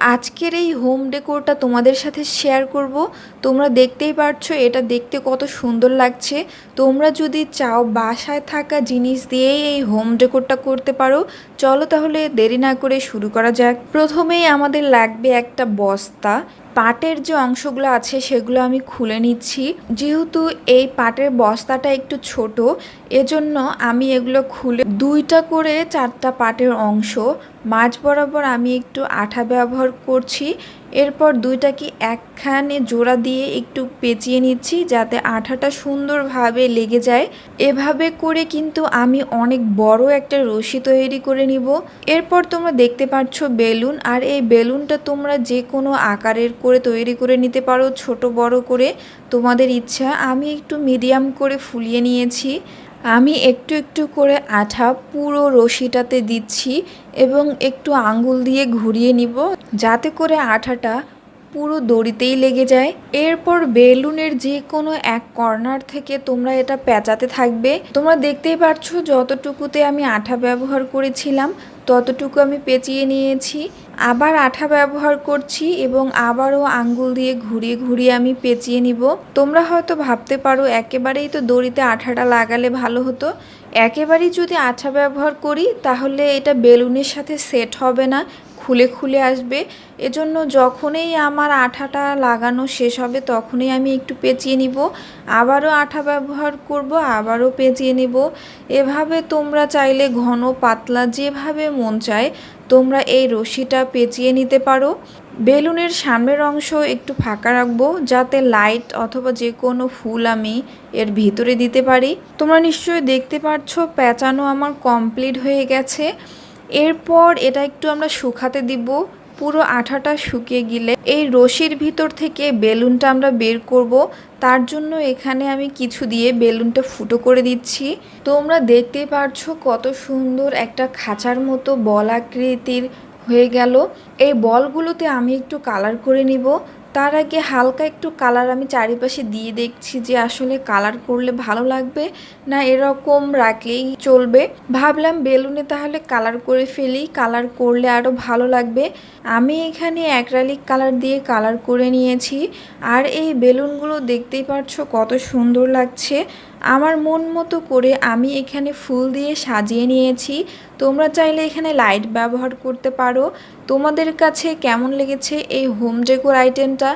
আজকের এই হোম ডেকোরটা তোমাদের সাথে শেয়ার করব। তোমরা দেখতেই পারছ, এটা দেখতে কত সুন্দর লাগছে। তোমরা যদি চাও বাসায় থাকা জিনিস দিয়েই এই হোম ডেকোরটা করতে পারো, চলো তাহলে দেরি না করে শুরু করা যাক। প্রথমেই আমাদের লাগবে একটা বস্তা। পাটের যে অংশগুলো আছে সেগুলো আমি খুলে নিচ্ছি। যেহেতু এই পাটের বস্তাটা একটু ছোট, এজন্য আমি এগুলো খুলে দুইটা করে চারটা পাটের অংশ, মাঝ বরাবর আমি একটু আঠা ব্যবহার করছি। এরপর দুইটা কি একখানে জোড়া দিয়ে একটু পেঁচিয়ে নিচ্ছি যাতে আঠাটা সুন্দরভাবে লেগে যায়। এভাবে করে কিন্তু আমি অনেক বড় একটা রশি তৈরি করে নিব। এরপর তোমরা দেখতে পাচ্ছ বেলুন, আর এই বেলুনটা তোমরা যে কোনো আকারের করে তৈরি করে নিতে পারো, ছোট বড় করে। তোমাদের ইচ্ছা, আমি একটু মিডিয়াম করে ফুলিয়ে নিয়েছি। আমি একটু একটু করে আঠা পুরো রশিটাতে দিচ্ছি এবং একটু আঙ্গুল দিয়ে ঘুরিয়ে নিব, যাতে করে আঠাটা পুরো দড়িতেই লেগে যায়। এরপর বেলুনের যে কোনো এক কর্নার থেকে তোমরা এটা পেঁচাতে থাকবে। তোমরা দেখতেই পাচ্ছ যতটুকুতে আমি আঠা ব্যবহার করেছিলাম, ততটুকু আমি পেঁচিয়ে নিয়েছি। আবার আঠা ব্যবহার করছি এবং আবারও আঙ্গুল দিয়ে ঘুরিয়ে ঘুরিয়ে আমি পেঁচিয়ে নিব। তোমরা হয়তো ভাবতে পারো, একেবারেই তো দড়িতে আঠাটা লাগালে ভালো হতো। একেবারেই যদি আঠা ব্যবহার করি, তাহলে এটা বেলুনের সাথে সেট হবে না, খুলে খুলে আসবে। এজন্য যখনই আমার আঠাটা লাগানো শেষ হবে, তখনই আমি একটু পেঁচিয়ে নিব। আবারও আঠা ব্যবহার করব, আবারও পেঁচিয়ে নিব। এভাবে তোমরা চাইলে ঘন, পাতলা, যেভাবে মন চায় তোমরা এই রশিটা পেঁচিয়ে নিতে পারো। বেলুনের সামনের অংশ একটু ফাঁকা রাখব, যাতে লাইট অথবা যে কোনো ফুল আমি এর ভিতরে দিতে পারি। তোমরা নিশ্চয়ই দেখতে পাচ্ছ প্যাঁচানো আমার কমপ্লিট হয়ে গেছে। এরপর এটা একটু আমরা শুকাতে দিব। পুরো আঠাটা শুকিয়ে গেলে এই রশির ভিতর থেকে বেলুনটা আমরা বের করব। তার জন্য এখানে আমি কিছু দিয়ে বেলুনটা ফুটো করে দিচ্ছি। তোমরা দেখতে পারছ কত সুন্দর একটা খাঁচার মতো বল আকৃতির হয়ে গেল। এই বলগুলোতে আমি একটু কালার করে নিব। তার আগে হালকা একটু কালার আমি চারিপাশে দিয়ে দেখছি যে আসলে কালার করলে ভালো লাগবে না এরকম রাখলেই চলবে। ভাবলাম বেলুনে তাহলে কালার করে ফেলি কালার করলে আরও ভালো লাগবে। আমি এখানে অ্যাক্রালিক কালার দিয়ে কালার করে নিয়েছি। আর এই বেলুনগুলো দেখতেই পারছ কত সুন্দর লাগছে। আমার মন মতো করে আমি এখানে ফুল দিয়ে সাজিয়ে নিয়েছি। তোমরা চাইলে এখানে লাইট ব্যবহার করতে পারো। তোমাদের কাছে কেমন লেগেছে এই হোম ডেকোর আইটেমটা?